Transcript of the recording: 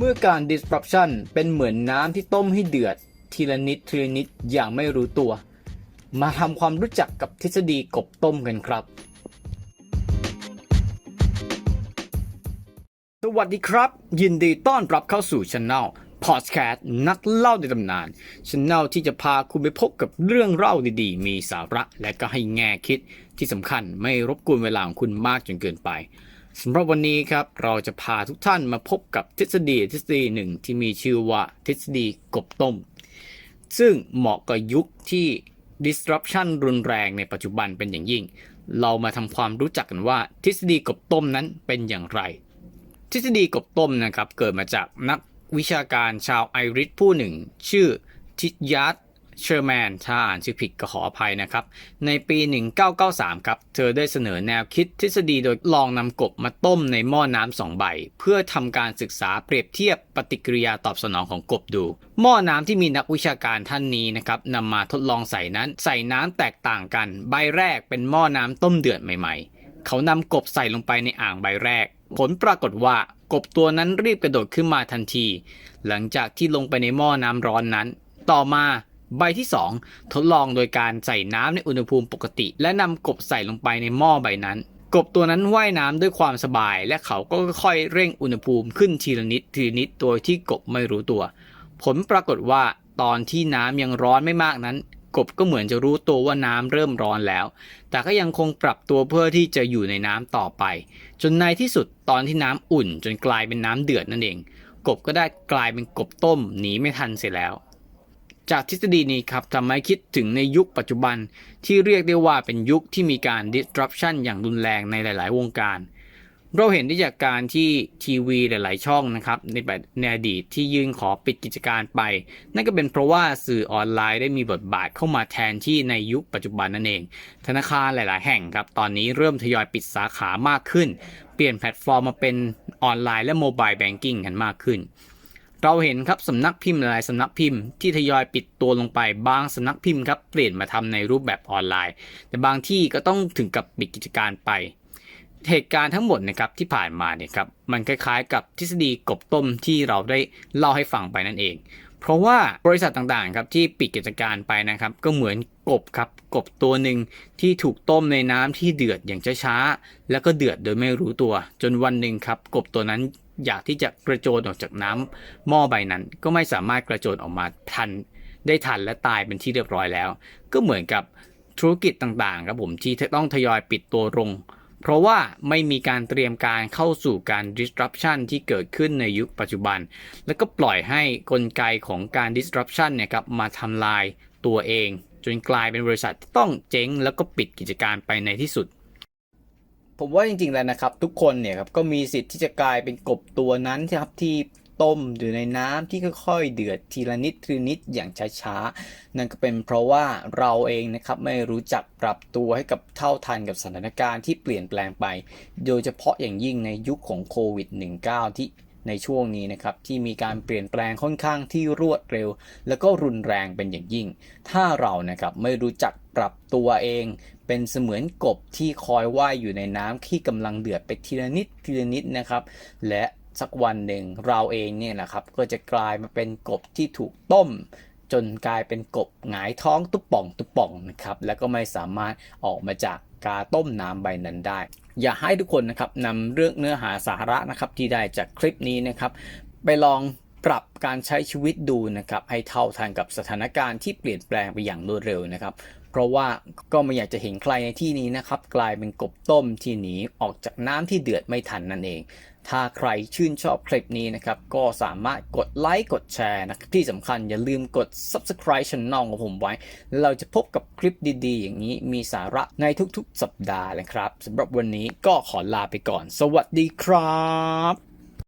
เมื่อการ disruption เป็นเหมือนน้ำที่ต้มให้เดือด ทีละนิดทีละนิดอย่างไม่รู้ตัว มาทำความรู้จักกับทฤษฎีกบต้มกันครับ สวัสดีครับ ยินดีต้อนรับเข้าสู่ช anel Podcast นักเล่าในตำนานช anel ที่จะพาคุณไปพบกับเรื่องเล่าดีๆ มีสาระและก็ให้แง่คิดที่สำคัญไม่รบกวนเวลาของคุณมากจนเกินไป สำหรับวันนี้ครับเราจะพาทุกท่านมาพบกับทฤษฎีทฤษฎีหนึ่งที่มีชื่อว่าทฤษฎีกบต้ม ซึ่งเหมาะกับยุคที่ disruption รุนแรงในปัจจุบันเป็นอย่างยิ่ง เรามาทำความรู้จักกันว่าทฤษฎีกบต้มนั้นเป็นอย่างไร ทฤษฎีกบต้มนะครับเกิดมาจากนักวิชาการชาวไอริสผู้หนึ่ง ชื่อทิยัต เชอร์แมนถ้าอ่านชื่อผิดก็ขออภัยนะครับ ในปี 1993 ครับ เธอได้เสนอแนวคิดทฤษฎีโดยลองนำกบมาต้มในหม้อน้ำสองใบ เพื่อทำการศึกษาเปรียบเทียบปฏิกิริยาตอบสนองของกบดู หม้อน้ำที่มีนักวิชาการท่านนี้นะครับนำมาทดลองใส่นั้นใส่น้ำแตกต่างกัน ใบแรกเป็นหม้อน้ำต้มเดือดใหม่ ๆ เขานำกบใส่ลงไปในอ่างใบแรก ผลปรากฏว่ากบตัวนั้นรีบกระโดดขึ้นมาทันที หลังจากที่ลงไปในหม้อน้ำร้อนนั้น ต่อมา ใบที่ 2 ทดลองโดยการใส่น้ำในอุณหภูมิปกติ และนำกบใส่ลงไปในหม้อใบนั้น กบตัวนั้นว่ายน้ำด้วยความสบาย และเขาก็ค่อยเร่งอุณหภูมิขึ้นทีละนิดทีละนิดโดยที่กบไม่รู้ตัว ผลปรากฏว่าตอนที่น้ำยังร้อนไม่มากนั้น กบก็เหมือนจะรู้ตัวว่าน้ำเริ่มร้อนแล้ว แต่ก็ยังคงปรับตัวเพื่อที่จะอยู่ในน้ำต่อไป จนในที่สุดตอนที่น้ำอุ่น จนกลายเป็นน้ำเดือดนั่นเอง กบก็ได้กลายเป็นกบต้มหนีไม่ทันเสียแล้ว จากทฤษฎีนี้ครับทำให้คิดถึงในยุคปัจจุบันที่เรียกได้ว่าเป็นยุคที่มีการ disruption อย่างรุนแรงในหลาย ๆ วงการ เราเห็นได้จากการที่ทีวีหลาย ๆ ช่องนะครับในแบบในอดีตที่ยื่นขอปิดกิจการไป นั่นก็เป็นเพราะว่าสื่อออนไลน์ได้มีบทบาทเข้ามาแทนที่ในยุคปัจจุบันนั่นเอง ธนาคารหลาย ๆ แห่งครับตอนนี้เริ่มทยอยปิดสาขามากขึ้น เปลี่ยนแพลตฟอร์มมาเป็นออนไลน์และโมบายแบงกิ้งกันมากขึ้น เราเห็นครับสำนักพิมพ์หลายสำนักพิมพ์ที่ทยอยปิดตัวลงไปบางสำนักพิมพ์ครับเปลี่ยนมาทำในรูปแบบออนไลน์ แต่บางที่ก็ต้องถึงกับปิดกิจการไป เหตุการณ์ทั้งหมดนะครับที่ผ่านมาเนี่ยครับมันคล้ายๆ กับทฤษฎีกบต้มที่เราได้เล่าให้ฟังไปนั่นเอง เพราะว่าบริษัทต่างๆครับที่ปิดกิจการไปนะครับก็เหมือนกบครับกบตัวหนึ่งที่ถูกต้มในน้ำที่เดือดอย่างช้าๆแล้วก็เดือดโดยไม่รู้ตัว จนวันหนึ่งครับกบตัวนั้น อยากที่จะกระโจนออกจากน้ำหม้อใบนั้น ก็ไม่สามารถกระโจนออกมาทันได้ทันและตายเป็นที่เรียบร้อยแล้ว ก็เหมือนกับธุรกิจต่างๆครับผมที่ต้องทยอยปิดตัวลง เพราะว่าไม่มีการเตรียมการเข้าสู่การ disruption ที่เกิดขึ้นในยุคปัจจุบัน แล้วก็ปล่อยให้กลไกของการ disruption เนี่ยครับมาทำลายตัวเอง จนกลายเป็นบริษัทต้องเจ๊งแล้วก็ปิดกิจการไปในที่สุด ผมว่าจริงๆแล้วนะครับ ทุกคนเนี่ยครับก็มีสิทธิ์ที่จะกลายเป็นกบตัวนั้นครับที่ต้มอยู่ในน้ำที่ค่อยๆเดือดทีละนิดทีละนิดอย่างช้าๆ นั่นก็เป็นเพราะว่าเราเองนะครับไม่รู้จักปรับตัวให้กับเท่าทันกับสถานการณ์ที่เปลี่ยนแปลงไป โดยเฉพาะอย่างยิ่งในยุคของโควิด -19 ที่ในช่วงนี้นะครับที่มีการเปลี่ยนแปลงค่อนข้างที่รวดเร็ว แล้วก็รุนแรงเป็นอย่างยิ่ง ถ้าเรานะครับไม่รู้จัก ปรับตัวเอง เป็นเสมือนกบที่คอยว่ายอยู่ในน้ำที่กำลังเดือดไปทีละนิดทีละนิดนะครับ และสักวันหนึ่งเราเองเนี่ยนะครับ ก็จะกลายมาเป็นกบที่ถูกต้ม จนกลายเป็นกบหงายท้องตุ๊บป่องตุ๊บป่องนะครับ แล้วก็ไม่สามารถออกมาจากกาต้มน้ำใบนั้นได้ อย่าให้ทุกคนนะครับนำเรื่องเนื้อหาสาระนะครับที่ได้จากคลิปนี้นะครับ ไปลองปรับการใช้ชีวิตดูนะครับให้เท่าทันกับสถานการณ์ที่เปลี่ยนแปลงไปอย่างรวดเร็วนะครับ ราะว่าก็ไม่อยากจะเห็นใครในที่นี้นะครับ กลายเป็นกบต้มที่หนีออกจากน้ำที่เดือดไม่ทันนั่นเอง ถ้าใครชื่นชอบคลิปนี้นะครับ ก็สามารถกดไลค์กดแชร์นะที่สำคัญอย่าลืมกด subscribe channel ของผมไว้ เราจะพบกับคลิปดีๆ อย่างนี้มีสาระในทุกๆ สัปดาห์เลยครับสำหรับวันนี้ก็ขอลาไปก่อน สวัสดีครับ